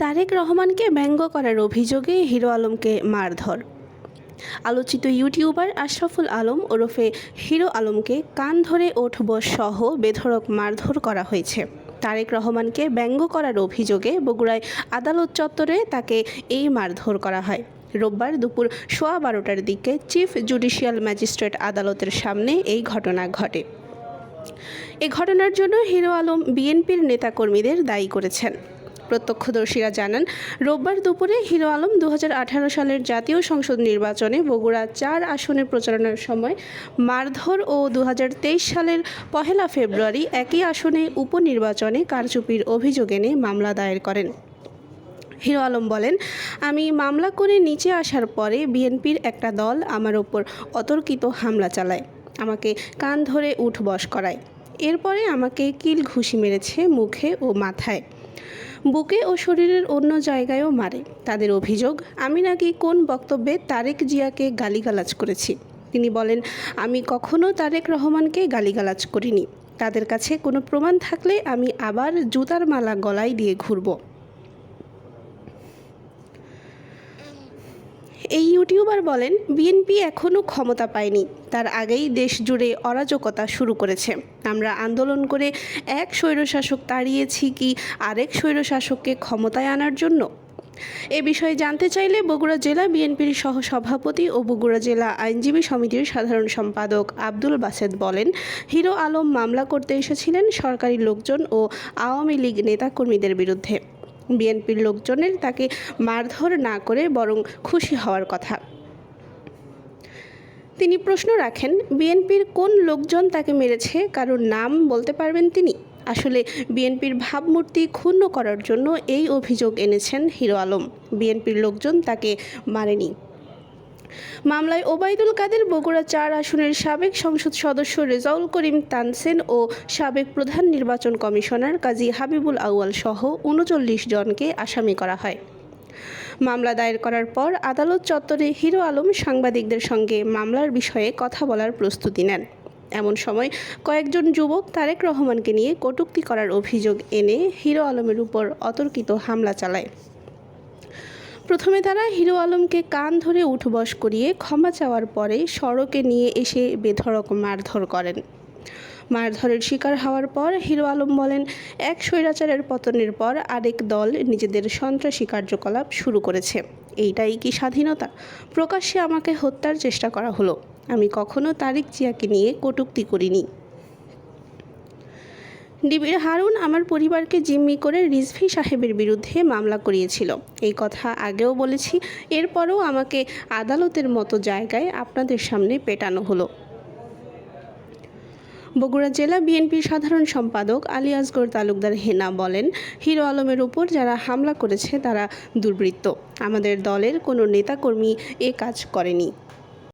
তারেক রহমানকে ব্যঙ্গ করার অভিযোগে হিরো আলমকে মারধর। আলোচিত ইউটিউবার আশরাফুল আলম ওরফে হিরো আলমকে কান ধরে ওঠব সহ বেধড়ক মারধর করা হয়েছে। তারেক রহমানকে ব্যঙ্গ করার অভিযোগে বগুড়ায় আদালত চত্বরে তাকে এই মারধর করা হয়। রোববার দুপুর সোয়া বারোটার দিকে চিফ জুডিশিয়াল ম্যাজিস্ট্রেট আদালতের সামনে এই ঘটনা ঘটে। এ ঘটনার জন্য হিরো আলম বিএনপির নেতাকর্মীদের দায়ী করেছেন। প্রত্যক্ষদর্শীরা জানান, রোববার দুপুরে হিরো আলম দু হাজার আঠারো সালের জাতীয় সংসদ নির্বাচনে বগুড়া চার আসনে প্রচারণার সময় মারধর ও দু হাজার তেইশ সালের পহেলা ফেব্রুয়ারি একই আসনে উপনির্বাচনে কারচুপির অভিযোগ এনে মামলা দায়ের করেন। হিরো আলম বলেন, আমি মামলা করে নিচে আসার পরে বিএনপির একটা দল আমার ওপর অতর্কিত হামলা চালায়, আমাকে কান ধরে উঠবস করায়। এরপরে আমাকে কিল ঘুষি মেরেছে মুখে ও মাথায়। বুকে ও শরীরের অন্য জায়গায়ও মারে। তাদের অভিযোগ, আমি নাকি কোন বক্তব্যে তারেক জিয়াকে গালিগালাজ করেছি? তিনি বলেন, আমি কখনো তারেক রহমানকে গালিগালাজ করিনি। তাদের কাছে কোনো প্রমাণ থাকলে আমি আবার জুতার মালা গলায় দিয়ে ঘুরবো। এই ইউটিউবার বলেন, বিএনপি এখনও ক্ষমতা পায়নি। তার আগেই দেশ জুড়ে অরাজকতা শুরু করেছে। আমরা আন্দোলন করে এক স্বৈরশাসক তাড়িয়েছি কি আরেক স্বৈরশাসককে ক্ষমতায় আনার জন্য? এ বিষয়ে জানতে চাইলে বগুড়া জেলা বিএনপির সহ সভাপতি ও বগুড়া জেলা আইনজীবী সমিতির সাধারণ সম্পাদক আব্দুল বাসেদ বলেন, হিরো আলম মামলা করতে এসেছিলেন সরকারি লোকজন ও আওয়ামী লীগ নেতাকর্মীদের বিরুদ্ধে। বিএনপির লোকজনের তাকে মারধর না করে বরং খুশি হওয়ার কথা। তিনি প্রশ্ন রাখেন, বিএনপির কোন লোকজন তাকে মেরেছে, কারোর নাম বলতে পারবেন তিনি? আসলে বিএনপির ভাবমূর্তি ক্ষুণ্ণ করার জন্য এই অভিযোগ এনেছেন হিরো আলম। বিএনপির লোকজন তাকে মারেনি। মামলায় ওবায়দুল কাদের বগুড়া চার আসনের সাবেক সংসদ সদস্য রেজাউল করিম তানসেন ও সাবেক প্রধান নির্বাচন কমিশনার কাজী হাবিবুল আউয়াল সহ উনচল্লিশ জনকে আসামি করা হয়। মামলা দায়ের করার পর আদালত চত্বরে হিরো আলম সাংবাদিকদের সঙ্গে মামলার বিষয়ে কথা বলার প্রস্তুতি নেন। এমন সময় কয়েকজন যুবক তারেক রহমানকে নিয়ে কটূক্তি করার অভিযোগ এনে হিরো আলমের উপর অতর্কিত হামলা চালায়। প্রথমে তারা হিরো আলমকে কান ধরে উঠবস করিয়ে ক্ষমা চাওয়ার পরে সড়কে নিয়ে এসে বেধড়ক মারধর করেন। মারধরের শিকার হওয়ার পর হিরো আলম বলেন, এক স্বৈরাচারের পতনের পর আরেক দল নিজেদের সন্ত্রাসী কার্যকলাপ শুরু করেছে। এইটাই কি স্বাধীনতা? প্রকাশ্যে আমাকে হত্যার চেষ্টা করা হলো। আমি কখনো তারিক জিয়াকে নিয়ে কটূক্তি করিনি। ডিবির হারুন আমার পরিবারকে জিম্মি করে রিজভি সাহেবের বিরুদ্ধে মামলা করিয়েছিল। এই কথা আগেও বলেছি, এরপরও আমাকে আদালতের মতো জায়গায় আপনাদের সামনে পেটানো হলো। বগুড়া জেলা বিএনপির সাধারণ সম্পাদক আলী আসগর তালুকদার হেনা বলেন, হিরো আলমের উপর যারা হামলা করেছে তারা দুর্বৃত্ত। আমাদের দলের কোনো নেতাকর্মী এ কাজ করেনি।